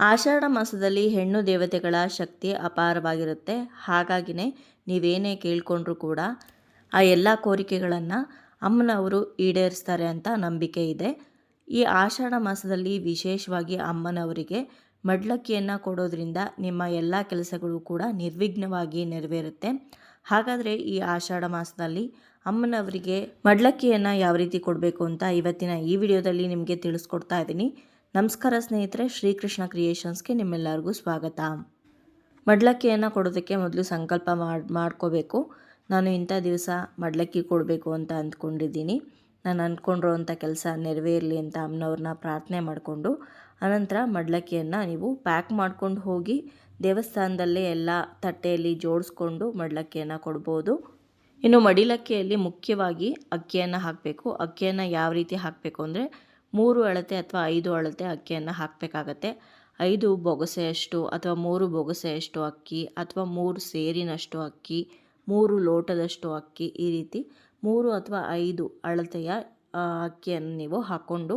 ಆಷಾಢ ಮಾಸದಲ್ಲಿ ಹೆಣ್ಣು ದೇವತೆಗಳ ಶಕ್ತಿ ಅಪಾರವಾಗಿರುತ್ತೆ. ಹಾಗಾಗಿನೇ ನೀವೇನೇ ಕೇಳಿಕೊಂಡ್ರೂ ಕೂಡ ಆ ಎಲ್ಲ ಕೋರಿಕೆಗಳನ್ನು ಅಮ್ಮನವರು ಈಡೇರಿಸ್ತಾರೆ ಅಂತ ನಂಬಿಕೆ ಇದೆ. ಈ ಆಷಾಢ ಮಾಸದಲ್ಲಿ ವಿಶೇಷವಾಗಿ ಅಮ್ಮನವರಿಗೆ ಮಡ್ಲಕ್ಕಿಯನ್ನು ಕೊಡೋದ್ರಿಂದ ನಿಮ್ಮ ಎಲ್ಲ ಕೆಲಸಗಳು ಕೂಡ ನಿರ್ವಿಘ್ನವಾಗಿ ನೆರವೇರುತ್ತೆ. ಹಾಗಾದರೆ ಈ ಆಷಾಢ ಮಾಸದಲ್ಲಿ ಅಮ್ಮನವರಿಗೆ ಮಡ್ಲಕ್ಕಿಯನ್ನು ಯಾವ ರೀತಿ ಕೊಡಬೇಕು ಅಂತ ಇವತ್ತಿನ ಈ ವಿಡಿಯೋದಲ್ಲಿ ನಿಮಗೆ ತಿಳಿಸ್ಕೊಡ್ತಾ ಇದ್ದೀನಿ. ನಮಸ್ಕಾರ ಸ್ನೇಹಿತರೆ, ಶ್ರೀಕೃಷ್ಣ ಕ್ರಿಯೇಷನ್ಸ್ಗೆ ನಿಮ್ಮೆಲ್ಲರಿಗೂ ಸ್ವಾಗತ. ಮಡ್ಲಕ್ಕಿಯನ್ನು ಕೊಡೋದಕ್ಕೆ ಮೊದಲು ಸಂಕಲ್ಪ ಮಾಡಿ, ಮಾಡ್ಕೋಬೇಕು. ನಾನು ಇಂಥ ದಿವಸ ಮಡ್ಲಕ್ಕಿ ಕೊಡಬೇಕು ಅಂತ ಅಂದ್ಕೊಂಡಿದ್ದೀನಿ. ನಾನು ಅಂದ್ಕೊಂಡಿರೋ ಅಂಥ ಕೆಲಸ ನೆರವೇರಲಿ ಅಂತ ಅಮ್ಮನವ್ರನ್ನ ಪ್ರಾರ್ಥನೆ ಮಾಡಿಕೊಂಡು, ಅನಂತರ ಮಡ್ಲಕ್ಕಿಯನ್ನು ನೀವು ಪ್ಯಾಕ್ ಮಾಡ್ಕೊಂಡು ಹೋಗಿ ದೇವಸ್ಥಾನದಲ್ಲೇ ಎಲ್ಲ ತಟ್ಟೆಯಲ್ಲಿ ಜೋಡಿಸ್ಕೊಂಡು ಮಡ್ಲಕ್ಕಿಯನ್ನು ಕೊಡ್ಬೋದು. ಇನ್ನು ಮಡಿಲಕ್ಕಿಯಲ್ಲಿ ಮುಖ್ಯವಾಗಿ ಅಕ್ಕಿಯನ್ನು ಹಾಕಬೇಕು. ಅಕ್ಕಿಯನ್ನು ಯಾವ ರೀತಿ ಹಾಕಬೇಕು ಅಂದರೆ ಮೂರು ಅಳತೆ ಅಥವಾ ಐದು ಅಳತೆ ಅಕ್ಕಿಯನ್ನು ಹಾಕಬೇಕಾಗತ್ತೆ. ಐದು ಬೊಗಸೆಯಷ್ಟು ಅಥವಾ ಮೂರು ಬೊಗಸೆಯಷ್ಟು ಅಕ್ಕಿ ಅಥವಾ ಮೂರು ಸೇರಿನಷ್ಟು ಅಕ್ಕಿ, ಮೂರು ಲೋಟದಷ್ಟು ಅಕ್ಕಿ ಈ ರೀತಿ ಮೂರು ಅಥವಾ ಐದು ಅಳತೆಯ ಅಕ್ಕಿಯನ್ನು ನೀವು ಹಾಕ್ಕೊಂಡು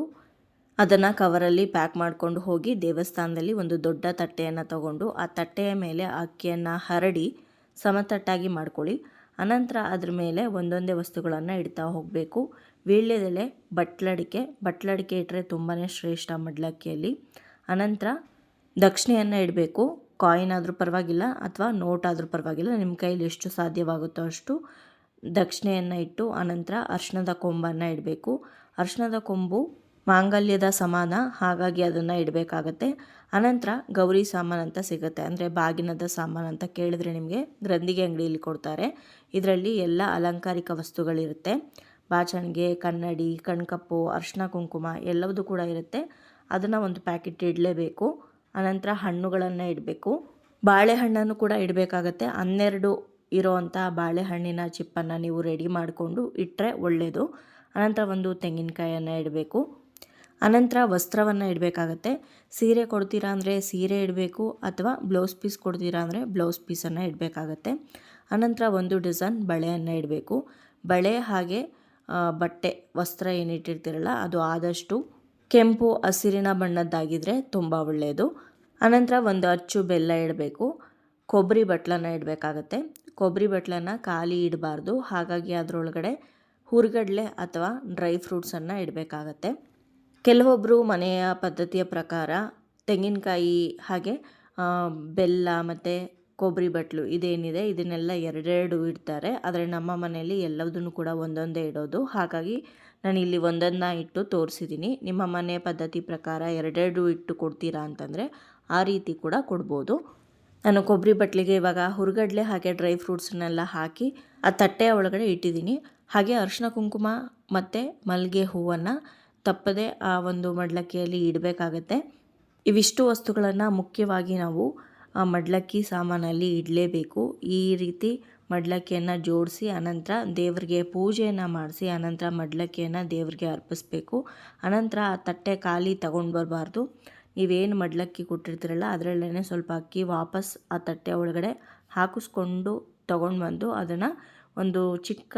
ಅದನ್ನು ಕವರಲ್ಲಿ ಪ್ಯಾಕ್ ಮಾಡಿಕೊಂಡು ಹೋಗಿ ದೇವಸ್ಥಾನದಲ್ಲಿ ಒಂದು ದೊಡ್ಡ ತಟ್ಟೆಯನ್ನು ತಗೊಂಡು ಆ ತಟ್ಟೆಯ ಮೇಲೆ ಅಕ್ಕಿಯನ್ನು ಹರಡಿ ಸಮತಟ್ಟಾಗಿ ಮಾಡ್ಕೊಳ್ಳಿ. ಅನಂತರ ಅದ್ರ ಮೇಲೆ ಒಂದೊಂದೇ ವಸ್ತುಗಳನ್ನು ಇಡ್ತಾ ಹೋಗಬೇಕು. ವೀಳ್ಯದೆಲೆ, ಬಟ್ಲಡಿಕೆ. ಬಟ್ಲಡಿಕೆ ಇಟ್ಟರೆ ತುಂಬಾ ಶ್ರೇಷ್ಠ ಮಡ್ಲಕ್ಕಿಯಲ್ಲಿ. ಅನಂತರ ದಕ್ಷಿಣೆಯನ್ನು ಇಡಬೇಕು. ಕಾಯಿನ್ ಆದರೂ ಪರವಾಗಿಲ್ಲ ಅಥವಾ ನೋಟ್ ಆದರೂ ಪರವಾಗಿಲ್ಲ. ನಿಮ್ಮ ಕೈಯಲ್ಲಿ ಎಷ್ಟು ಸಾಧ್ಯವಾಗುತ್ತೋ ಅಷ್ಟು ದಕ್ಷಿಣೆಯನ್ನು ಇಟ್ಟು ಅನಂತರ ಅರ್ಶಿಣದ ಕೊಂಬನ್ನು ಇಡಬೇಕು. ಅರ್ಶಿಣದ ಕೊಂಬು ಮಾಂಗಲ್ಯದ ಸಮಾನ, ಹಾಗಾಗಿ ಅದನ್ನು ಇಡಬೇಕಾಗತ್ತೆ. ಅನಂತರ ಗೌರಿ ಸಾಮಾನು ಅಂತ ಸಿಗುತ್ತೆ. ಅಂದರೆ ಬಾಗಿನದ ಸಾಮಾನು ಅಂತ ಕೇಳಿದ್ರೆ ನಿಮಗೆ ಗ್ರಂಥಿಗೆ ಅಂಗಡಿಯಲ್ಲಿ ಕೊಡ್ತಾರೆ. ಇದರಲ್ಲಿ ಎಲ್ಲ ಅಲಂಕಾರಿಕ ವಸ್ತುಗಳಿರುತ್ತೆ. ಬಾಚಣಿಗೆ, ಕನ್ನಡಿ, ಕಣ್ಕಪ್ಪು, ಅರ್ಶಿನ ಕುಂಕುಮ ಎಲ್ಲವೂ ಕೂಡ ಇರುತ್ತೆ. ಅದನ್ನು ಒಂದು ಪ್ಯಾಕೆಟ್ ಇಡಲೇಬೇಕು. ಅನಂತರ ಹಣ್ಣುಗಳನ್ನು ಇಡಬೇಕು. ಬಾಳೆಹಣ್ಣನ್ನು ಕೂಡ ಇಡಬೇಕಾಗತ್ತೆ. ಹನ್ನೆರಡು ಇರೋವಂಥ ಬಾಳೆಹಣ್ಣಿನ ಚಿಪ್ಪನ್ನು ನೀವು ರೆಡಿ ಮಾಡಿಕೊಂಡು ಇಟ್ಟರೆ ಒಳ್ಳೆಯದು ಅನಂತರ ಒಂದು ತೆಂಗಿನಕಾಯನ್ನು ಇಡಬೇಕು. ಅನಂತರ ವಸ್ತ್ರವನ್ನು ಇಡಬೇಕಾಗತ್ತೆ. ಸೀರೆ ಕೊಡ್ತೀರಾ ಅಂದರೆ ಸೀರೆ ಇಡಬೇಕು ಅಥವಾ ಬ್ಲೌಸ್ ಪೀಸ್ ಕೊಡ್ತೀರಾ ಅಂದರೆ ಬ್ಲೌಸ್ ಪೀಸನ್ನು ಇಡಬೇಕಾಗತ್ತೆ. ಅನಂತರ ಒಂದು ಡಿಸೈನ್ ಬಳೆಯನ್ನು ಇಡಬೇಕು. ಬಳೆ ಹಾಗೆ ಬಟ್ಟೆ, ವಸ್ತ್ರ ಏನಿಟ್ಟಿರ್ತೀರಲ್ಲ, ಅದು ಆದಷ್ಟು ಕೆಂಪು ಹಸಿರಿನ ಬಣ್ಣದ್ದಾಗಿದ್ದರೆ ತುಂಬ ಒಳ್ಳೆಯದು ಅನಂತರ ಒಂದು ಅಚ್ಚು ಬೆಲ್ಲ ಇಡಬೇಕು. ಕೊಬ್ಬರಿ ಬಟ್ಲನ್ನು ಇಡಬೇಕಾಗತ್ತೆ. ಕೊಬ್ಬರಿ ಬಟ್ಲನ್ನು ಖಾಲಿ ಇಡಬಾರ್ದು. ಹಾಗಾಗಿ ಅದರೊಳಗಡೆ ಹುರ್ಗಡ್ಲೆ ಅಥವಾ ಡ್ರೈ ಫ್ರೂಟ್ಸನ್ನು ಇಡಬೇಕಾಗತ್ತೆ. ಕೆಲವೊಬ್ಬರು ಮನೆಯ ಪದ್ಧತಿಯ ಪ್ರಕಾರ ತೆಂಗಿನಕಾಯಿ ಹಾಗೆ ಬೆಲ್ಲ ಮತ್ತು ಕೊಬ್ಬರಿ ಬಟ್ಲು ಇದೇನಿದೆ, ಇದನ್ನೆಲ್ಲ ಎರಡೆರಡು ಇಡ್ತಾರೆ. ಆದರೆ ನಮ್ಮ ಮನೆಯಲ್ಲಿ ಎಲ್ಲದನ್ನು ಕೂಡ ಒಂದೊಂದೇ ಇಡೋದು. ಹಾಗಾಗಿ ನಾನು ಇಲ್ಲಿ ಒಂದನ್ನು ಇಟ್ಟು ತೋರಿಸಿದ್ದೀನಿ ನಿಮ್ಮ ಮನೆ ಪದ್ಧತಿ ಪ್ರಕಾರ ಎರಡೆರಡು ಇಟ್ಟು ಕೊಡ್ತೀರಾ ಅಂತಂದರೆ ಆ ರೀತಿ ಕೂಡ ಕೊಡ್ಬೋದು. ನಾನು ಕೊಬ್ಬರಿ ಬಟ್ಲಿಗೆ ಇವಾಗ ಹುರ್ಗಡ್ಲೆ ಹಾಗೆ ಡ್ರೈ ಫ್ರೂಟ್ಸ್ನೆಲ್ಲ ಹಾಕಿ ಆ ತಟ್ಟೆಯ ಒಳಗಡೆ ಇಟ್ಟಿದ್ದೀನಿ ಹಾಗೆ ಅರಿಶಿನ ಕುಂಕುಮ ಮತ್ತು ಮಲ್ಲಿಗೆ ಹೂವನ್ನು ತಪ್ಪದೆ ಆ ಒಂದು ಮಡ್ಲಕ್ಕಿಯಲ್ಲಿ ಇಡಬೇಕಾಗತ್ತೆ. ಇವಿಷ್ಟು ವಸ್ತುಗಳನ್ನು ಮುಖ್ಯವಾಗಿ ನಾವು ಆ ಮಡ್ಲಕ್ಕಿ ಸಾಮಾನಲ್ಲಿ ಇಡಲೇಬೇಕು. ಈ ರೀತಿ ಮಡ್ಲಕ್ಕಿಯನ್ನು ಜೋಡಿಸಿ, ಅನಂತರ ದೇವರಿಗೆ ಪೂಜೆಯನ್ನು ಮಾಡಿಸಿ, ಅನಂತರ ಮಡ್ಲಕ್ಕಿಯನ್ನು ದೇವರಿಗೆ ಅರ್ಪಿಸ್ಬೇಕು. ಅನಂತರ ಆ ತಟ್ಟೆ ಖಾಲಿ ತಗೊಂಡು ಬರಬಾರ್ದು. ನೀವೇನು ಮಡ್ಲಕ್ಕಿ ಕೊಟ್ಟಿರ್ತೀರಲ್ಲ ಅದರಲ್ಲೇ ಸ್ವಲ್ಪ ಅಕ್ಕಿ ವಾಪಸ್ ಆ ತಟ್ಟೆ ಒಳಗಡೆ ಹಾಕಿಸ್ಕೊಂಡು ತೊಗೊಂಡು ಬಂದು ಅದನ್ನು ಒಂದು ಚಿಕ್ಕ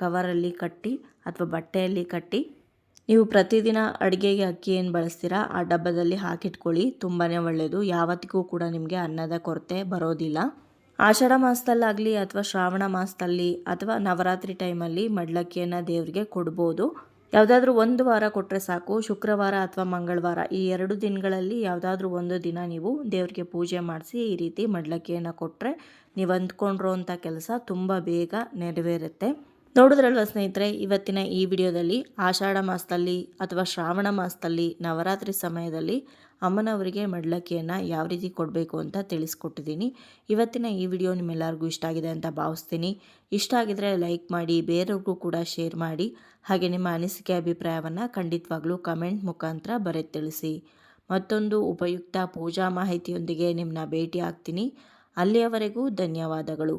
ಕವರಲ್ಲಿ ಕಟ್ಟಿ ಅಥವಾ ಬಟ್ಟೆಯಲ್ಲಿ ಕಟ್ಟಿ ನೀವು ಪ್ರತಿದಿನ ಅಡುಗೆಗೆ ಅಕ್ಕಿ ಏನು ಬಳಸ್ತೀರಾ, ಆ ಡಬ್ಬದಲ್ಲಿ ಹಾಕಿಟ್ಕೊಳ್ಳಿ. ತುಂಬಾ ಒಳ್ಳೆಯದು ಯಾವತ್ತಿಗೂ ಕೂಡ ನಿಮಗೆ ಅನ್ನದ ಕೊರತೆ ಬರೋದಿಲ್ಲ. ಆಷಾಢ ಮಾಸದಲ್ಲಾಗಲಿ ಅಥವಾ ಶ್ರಾವಣ ಮಾಸದಲ್ಲಿ ಅಥವಾ ನವರಾತ್ರಿ ಟೈಮಲ್ಲಿ ಮಡ್ಲಕ್ಕಿಯನ್ನು ದೇವರಿಗೆ ಕೊಡ್ಬೋದು. ಯಾವುದಾದ್ರೂ ಒಂದು ವಾರ ಕೊಟ್ಟರೆ ಸಾಕು. ಶುಕ್ರವಾರ ಅಥವಾ ಮಂಗಳವಾರ ಈ ಎರಡು ದಿನಗಳಲ್ಲಿ ಯಾವುದಾದ್ರೂ ಒಂದು ದಿನ ನೀವು ದೇವರಿಗೆ ಪೂಜೆ ಮಾಡಿಸಿ ಈ ರೀತಿ ಮಡ್ಲಕ್ಕಿಯನ್ನು ಕೊಟ್ಟರೆ ನೀವು ಅಂದ್ಕೊಂಡಿರೋ ಅಂಥ ಕೆಲಸ ತುಂಬ ಬೇಗ ನೆರವೇರುತ್ತೆ. ನೋಡಿದ್ರಲ್ವ ಸ್ನೇಹಿತರೆ, ಇವತ್ತಿನ ಈ ವಿಡಿಯೋದಲ್ಲಿ ಆಷಾಢ ಮಾಸದಲ್ಲಿ ಅಥವಾ ಶ್ರಾವಣ ಮಾಸದಲ್ಲಿ ನವರಾತ್ರಿ ಸಮಯದಲ್ಲಿ ಅಮ್ಮನವರಿಗೆ ಮಡ್ಲಕ್ಕಿಯನ್ನು ಯಾವ ರೀತಿ ಕೊಡಬೇಕು ಅಂತ ತಿಳಿಸ್ಕೊಟ್ಟಿದ್ದೀನಿ. ಇವತ್ತಿನ ಈ ವಿಡಿಯೋ ನಿಮ್ಮೆಲ್ಲರಿಗೂ ಇಷ್ಟ ಆಗಿದೆ ಅಂತ ಭಾವಿಸ್ತೀನಿ. ಇಷ್ಟ ಆಗಿದರೆ ಲೈಕ್ ಮಾಡಿ, ಬೇರೆಯವ್ರಿಗೂ ಕೂಡ ಶೇರ್ ಮಾಡಿ, ಹಾಗೆ ನಿಮ್ಮ ಅನಿಸಿಕೆ ಅಭಿಪ್ರಾಯವನ್ನು ಖಂಡಿತವಾಗ್ಲೂ ಕಮೆಂಟ್ ಮುಖಾಂತರ ಬರೆ ತಿಳಿಸಿ ಮತ್ತೊಂದು ಉಪಯುಕ್ತ ಪೂಜಾ ಮಾಹಿತಿಯೊಂದಿಗೆ ನಿಮ್ಮನ್ನ ಭೇಟಿ ಆಗ್ತೀನಿ ಅಲ್ಲಿಯವರೆಗೂ ಧನ್ಯವಾದಗಳು.